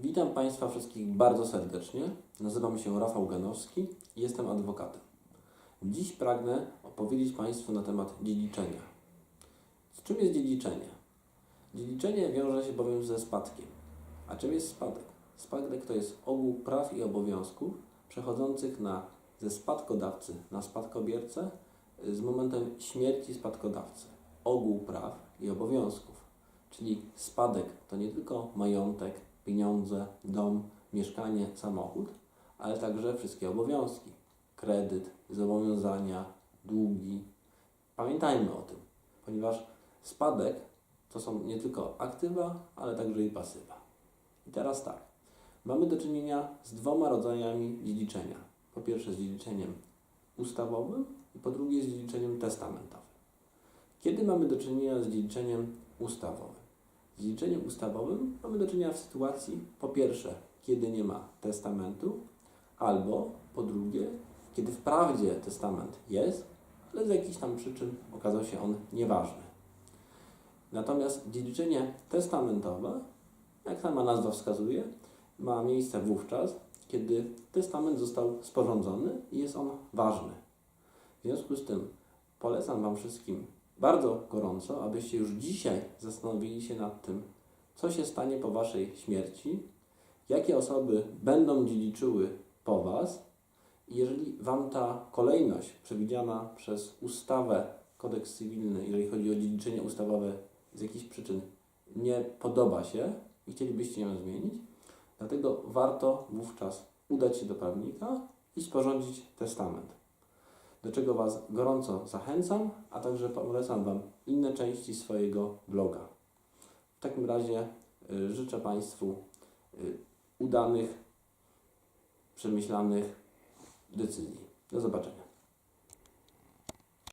Witam Państwa wszystkich bardzo serdecznie. Nazywam się Rafał Ganowski i jestem adwokatem. Dziś pragnę opowiedzieć Państwu na temat dziedziczenia. Z czym jest dziedziczenie? Dziedziczenie wiąże się bowiem ze spadkiem. A czym jest spadek? Spadek to jest ogół praw i obowiązków przechodzących na, ze spadkodawcy na spadkobiercę y, z momentem śmierci spadkodawcy. Ogół praw i obowiązków. Czyli spadek to nie tylko majątek, pieniądze, dom, mieszkanie, samochód, ale także wszystkie obowiązki. Kredyt, zobowiązania, długi. Pamiętajmy o tym, ponieważ spadek to są nie tylko aktywa, ale także i pasywa. I teraz tak, mamy do czynienia z dwoma rodzajami dziedziczenia. Po pierwsze z dziedziczeniem ustawowym i po drugie z dziedziczeniem testamentowym. Kiedy mamy do czynienia z dziedziczeniem ustawowym? Z ustawowym mamy do czynienia w sytuacji, po pierwsze, kiedy nie ma testamentu, albo po drugie, kiedy wprawdzie testament jest, ale z jakichś tam przyczyn okazał się on nieważny. Natomiast dziedziczenie testamentowe, jak sama nazwa wskazuje, ma miejsce wówczas, kiedy testament został sporządzony i jest on ważny. W związku z tym polecam Wam wszystkim bardzo gorąco, abyście już dzisiaj zastanowili się nad tym, co się stanie po Waszej śmierci, jakie osoby będą dziedziczyły po Was. I jeżeli Wam ta kolejność przewidziana przez ustawę, kodeks cywilny, jeżeli chodzi o dziedziczenie ustawowe, z jakichś przyczyn nie podoba się i chcielibyście ją zmienić, dlatego warto wówczas udać się do prawnika i sporządzić testament do czego Was gorąco zachęcam, a także polecam Wam inne części swojego bloga. W takim razie y, życzę Państwu y, udanych, przemyślanych decyzji. Do zobaczenia.